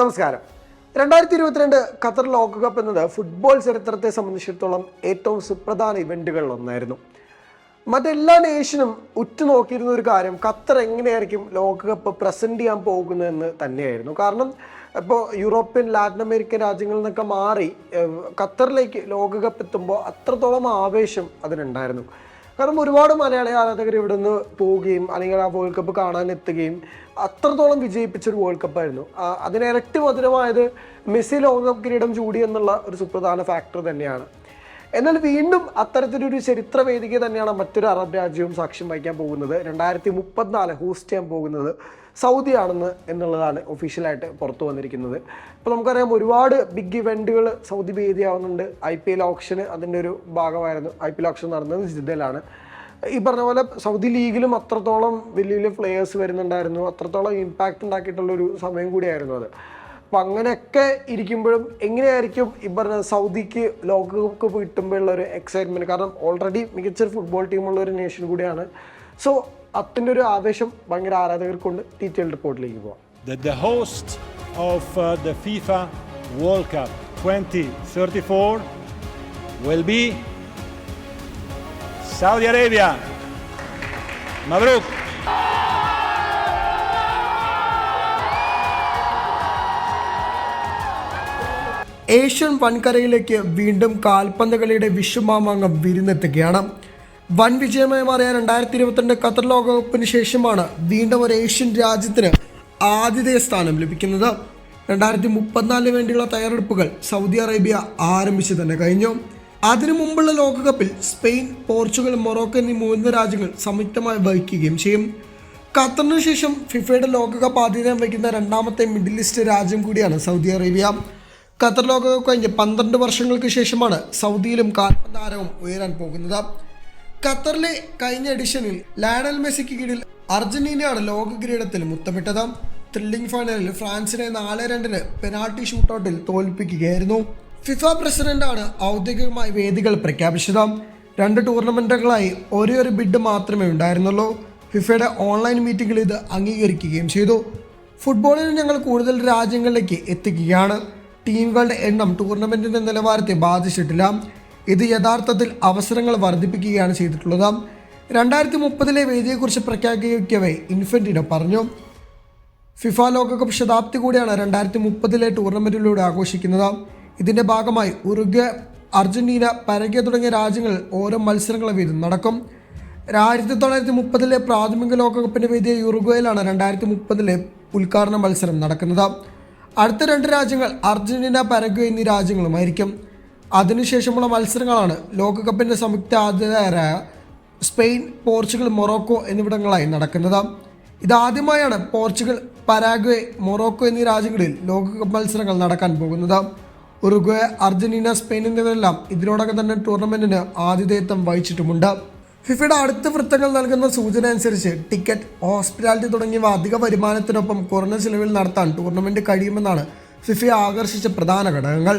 നമസ്കാരം. രണ്ടായിരത്തി ഇരുപത്തിരണ്ട് ഖത്തർ ലോകകപ്പ് എന്നത് ഫുട്ബോൾ ചരിത്രത്തെ സംബന്ധിച്ചിടത്തോളം ഏറ്റവും സുപ്രധാന ഇവന്റുകളിൽ ഒന്നായിരുന്നു. മറ്റെല്ലാ നേഷനും ഉറ്റുനോക്കിയിരുന്ന ഒരു കാര്യം ഖത്തർ എങ്ങനെയായിരിക്കും ലോകകപ്പ് പ്രസന്റ് ചെയ്യാൻ പോകുന്നതെന്ന് തന്നെയായിരുന്നു. കാരണം ഇപ്പോൾ യൂറോപ്യൻ ലാറ്റിൻ അമേരിക്കൻ രാജ്യങ്ങളിൽ നിന്നൊക്കെ മാറി ഖത്തറിലേക്ക് ലോകകപ്പ് എത്തുമ്പോൾ അത്രത്തോളം ആവേശം അതിനുണ്ടായിരുന്നു. കാരണം ഒരുപാട് മലയാളി ആരാധകർ ഇവിടെ നിന്ന് പോവുകയും അല്ലെങ്കിൽ ആ വേൾഡ് കപ്പ് കാണാൻ എത്തുകയും അത്രത്തോളം വിജയിപ്പിച്ച ഒരു വേൾഡ് കപ്പായിരുന്നു അതിനിരട്ടി മധുരമായത് മെസ്സി ലോകകപ്പ് കിരീടം ചൂടി എന്നുള്ള ഒരു സുപ്രധാന ഫാക്ടർ തന്നെയാണ്. എന്നാൽ വീണ്ടും അത്തരത്തിലൊരു ചരിത്ര വേദിക തന്നെയാണ് മറ്റൊരു അറബ് രാജ്യവും സാക്ഷ്യം വഹിക്കാൻ പോകുന്നത്. രണ്ടായിരത്തി മുപ്പത്തിനാല് ഹോസ്റ്റ് ചെയ്യാൻ പോകുന്നത് സൗദി ആണെന്ന് എന്നുള്ളതാണ് ഒഫീഷ്യലായിട്ട് പുറത്തു വന്നിരിക്കുന്നത്. ഇപ്പോൾ നമുക്കറിയാം ഒരുപാട് ബിഗ് ഇവന്റുകൾ സൗദി വേദിയാവുന്നുണ്ട്. ഐ പി എൽ ഓപ്ഷന് അതിന്റെ ഒരു ഭാഗമായിരുന്നു. ഐ പി എൽ ഓപ്ഷൻ നടന്നത് ജിദ്ദയിലാണ്. ഈ പറഞ്ഞ പോലെ സൗദി ലീഗിലും അത്രത്തോളം വലിയ വലിയ പ്ലെയേഴ്സ് വരുന്നുണ്ടായിരുന്നു. അത്രത്തോളം ഇമ്പാക്റ്റ് ഉണ്ടാക്കിയിട്ടുള്ള ഒരു സമയം കൂടിയായിരുന്നു അത്. അപ്പം അങ്ങനെയൊക്കെ ഇരിക്കുമ്പോഴും എങ്ങനെയായിരിക്കും ഈ പറഞ്ഞ സൗദിക്ക് ലോകകപ്പ് കിട്ടുമ്പോഴുള്ള ഒരു എക്സൈറ്റ്മെന്റ് കാരണം ഓൾറെഡി മികച്ചൊരു ഫുട്ബോൾ ടീമുള്ള ഒരു നേഷൻ കൂടിയാണ് സോ അതിന്റെ ഒരു ആവേശം ഭയങ്കര ആരാധകർക്കൊണ്ട് ഡീറ്റെയിൽ റിപ്പോർട്ടിലേക്ക് പോവാം the host of uh, the FIFA World Cup 2034 will be Saudi Arabia. Mabruk. Asian വൻകരയിലേക്ക് വീണ്ടും കാൽപന്ത് കളിയുടെ വിശ്വമാമാങ്കം വിരുന്നെത്തുകയാണ്. വൻ വിജയമായി മാറിയ രണ്ടായിരത്തി ഇരുപത്തിരണ്ട് ഖത്തർ ലോകകപ്പിന് ശേഷമാണ് വീണ്ടും ഒരു ഏഷ്യൻ രാജ്യത്തിന് ആതിഥേയ സ്ഥാനം ലഭിക്കുന്നത്. രണ്ടായിരത്തി മുപ്പത്തിനാലിന് വേണ്ടിയുള്ള തയ്യാറെടുപ്പുകൾ സൗദി അറേബ്യ ആരംഭിച്ചു തന്നെ കഴിഞ്ഞു. അതിനു മുമ്പുള്ള ലോകകപ്പിൽ സ്പെയിൻ പോർച്ചുഗൽ മൊറോക്കോ എന്നീ മൂന്ന് രാജ്യങ്ങൾ സംയുക്തമായി വഹിക്കുകയും ചെയ്യും. ഖത്തറിന് ശേഷം ഫിഫയുടെ ലോകകപ്പ് ആതിഥ്യം വഹിക്കുന്ന രണ്ടാമത്തെ മിഡിൽ ഈസ്റ്റ് രാജ്യം കൂടിയാണ് സൗദി അറേബ്യ. ഖത്തർ ലോകകപ്പ് കഴിഞ്ഞ് പന്ത്രണ്ട് വർഷങ്ങൾക്ക് ശേഷമാണ് സൗദിയിലും കാൽപന്താരവും ഉയരാൻ പോകുന്നത്. ഖത്തറിലെ കഴിഞ്ഞ എഡിഷനിൽ ലാഡൽ മെസ്സിക്ക് കീഴിൽ അർജന്റീനയാണ് ലോക കിരീടത്തിൽ മുത്തമിട്ടത്. ത്രില്ലിംഗ് ഫൈനലിൽ ഫ്രാൻസിനെ നാല് രണ്ടിന് പെനാൾട്ടി ഷൂട്ടൗട്ടിൽ തോൽപ്പിക്കുകയായിരുന്നു. ഫിഫ പ്രസിഡന്റാണ് ഔദ്യോഗികമായി വേദികൾ പ്രഖ്യാപിച്ചത്. രണ്ട് ടൂർണമെന്റുകളായി ഒരേ ഒരു ബിഡ് മാത്രമേ ഉണ്ടായിരുന്നുള്ളൂ. ഫിഫയുടെ ഓൺലൈൻ മീറ്റിംഗിൽ ഇത് അംഗീകരിക്കുകയും ചെയ്തു. ഫുട്ബോളിൽ ഞങ്ങൾ കൂടുതൽ രാജ്യങ്ങളിലേക്ക് എത്തിക്കുകയാണ്. ടീമുകളുടെ എണ്ണം ടൂർണമെന്റിന്റെ നിലവാരത്തെ ബാധിച്ചിട്ടില്ല. ഇത് യഥാർത്ഥത്തിൽ അവസരങ്ങൾ വർദ്ധിപ്പിക്കുകയാണ് ചെയ്തിട്ടുള്ളത്. രണ്ടായിരത്തി മുപ്പതിലെ വേദിയെക്കുറിച്ച് പ്രഖ്യാപിക്കവേ ഇൻഫെന്റിനോ പറഞ്ഞു. ഫിഫ ലോകകപ്പ് ശതാബ്ദി കൂടിയാണ് രണ്ടായിരത്തി മുപ്പതിലെ ടൂർണമെന്റിലൂടെ ആഘോഷിക്കുന്നത്. ഇതിന്റെ ഭാഗമായി ഉറുഗ്വ അർജന്റീന പരഗ്യ തുടങ്ങിയ രാജ്യങ്ങൾ ഓരോ മത്സരങ്ങളും വീതം നടക്കും. ആയിരത്തി തൊള്ളായിരത്തി മുപ്പതിലെ പ്രാഥമിക ലോകകപ്പിന്റെ വേദിയ യുറുഗ്വയിലാണ് രണ്ടായിരത്തി മുപ്പതിലെ ഉദ്ഘാടന മത്സരം നടക്കുന്നത്. അടുത്ത രണ്ട് രാജ്യങ്ങൾ അർജന്റീന പരഗ്വ എന്നീ രാജ്യങ്ങളുമായിരിക്കും. അതിനുശേഷമുള്ള മത്സരങ്ങളാണ് ലോകകപ്പിന്റെ സംയുക്ത ആതിഥേയരായ സ്പെയിൻ പോർച്ചുഗൽ മൊറോക്കോ എന്നിവിടങ്ങളായി നടക്കുന്നത്. ഇതാദ്യമായാണ് പോർച്ചുഗൽ പരാഗ്വെ മൊറോക്കോ എന്നീ രാജ്യങ്ങളിൽ ലോകകപ്പ് മത്സരങ്ങൾ നടക്കാൻ പോകുന്നത്. ഉറുഗ്വേ അർജന്റീന സ്പെയിൻ എന്നിവരെല്ലാം ഇതിനോടകം തന്നെ ടൂർണമെന്റിന് ആതിഥേയത്വം വഹിച്ചിട്ടുമുണ്ട്. ഫിഫയുടെ അടുത്ത വൃത്തങ്ങൾ നൽകുന്ന സൂചന അനുസരിച്ച് ടിക്കറ്റ് ഹോസ്പിറ്റാലിറ്റി തുടങ്ങിയവ അധിക വരുമാനത്തിനൊപ്പം കുറഞ്ഞ ചിലവിൽ നടത്താൻ ടൂർണമെന്റ് കഴിയുമെന്നാണ് ഫിഫയെ ആകർഷിച്ച പ്രധാന ഘടകങ്ങൾ.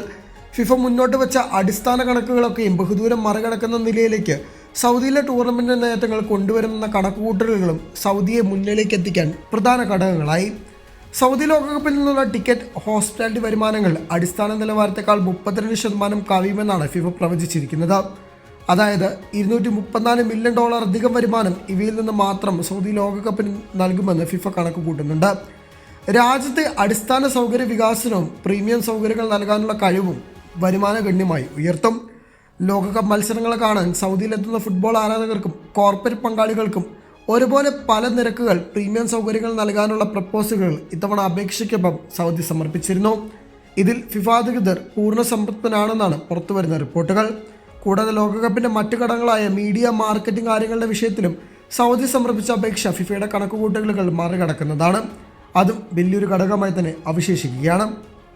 ഫിഫ മുന്നോട്ട് വെച്ച അടിസ്ഥാന കണക്കുകളൊക്കെയും ബഹുദൂരം മറികടക്കുന്ന നിലയിലേക്ക് സൗദിയിലെ ടൂർണമെന്റ് നേട്ടങ്ങൾ കൊണ്ടുവരുന്ന കണക്കുകൂട്ടലുകളും സൗദിയെ മുന്നിലേക്ക് എത്തിക്കാൻ പ്രധാന ഘടകങ്ങളായി. സൗദി ലോകകപ്പിൽ നിന്നുള്ള ടിക്കറ്റ് ഹോസ്പിറ്റാലിറ്റി വരുമാനങ്ങൾ അടിസ്ഥാന നിലവാരത്തെക്കാൾ മുപ്പത്തിരണ്ട് ശതമാനം കവിയുമെന്നാണ് ഫിഫ പ്രവചിച്ചിരിക്കുന്നത്. അതായത് ഇരുന്നൂറ്റി മുപ്പത്തിനാല് മില്യൺ ഡോളർ അധികം വരുമാനം ഇവയിൽ നിന്ന് മാത്രം സൗദി ലോകകപ്പിന് നൽകുമെന്ന് ഫിഫ കണക്ക് കൂട്ടുന്നുണ്ട്. രാജ്യത്തെ അടിസ്ഥാന സൗകര്യ വികാസനവും പ്രീമിയം സൗകര്യങ്ങൾ നൽകാനുള്ള കഴിവും വരുമാന ഗണ്യമായി ഉയർത്തും. ലോകകപ്പ് മത്സരങ്ങൾ കാണാൻ സൗദിയിലെത്തുന്ന ഫുട്ബോൾ ആരാധകർക്കും കോർപ്പറേറ്റ് പങ്കാളികൾക്കും ഒരുപോലെ പല നിരക്കുകൾ പ്രീമിയം സൗകര്യങ്ങൾ നൽകാനുള്ള പ്രപ്പോസലുകൾ ഇത്തവണ അപേക്ഷയ്ക്കൊപ്പം സൗദി സമർപ്പിച്ചിരുന്നു. ഇതിൽ ഫിഫ അധികൃതർ പൂർണ സംതൃപ്തനാണെന്നാണ് പുറത്തുവരുന്ന റിപ്പോർട്ടുകൾ. കൂടാതെ ലോകകപ്പിന്റെ മറ്റു ഘടകങ്ങളായ മീഡിയ മാർക്കറ്റിംഗ് കാര്യങ്ങളുടെ വിഷയത്തിലും സൗദി സമർപ്പിച്ച അപേക്ഷ ഫിഫയുടെ കണക്കുകൂട്ടലുകൾ മറികടക്കുന്നതാണ്. അതും വലിയൊരു ഘടകമായി തന്നെ അവശേഷിക്കുകയാണ്.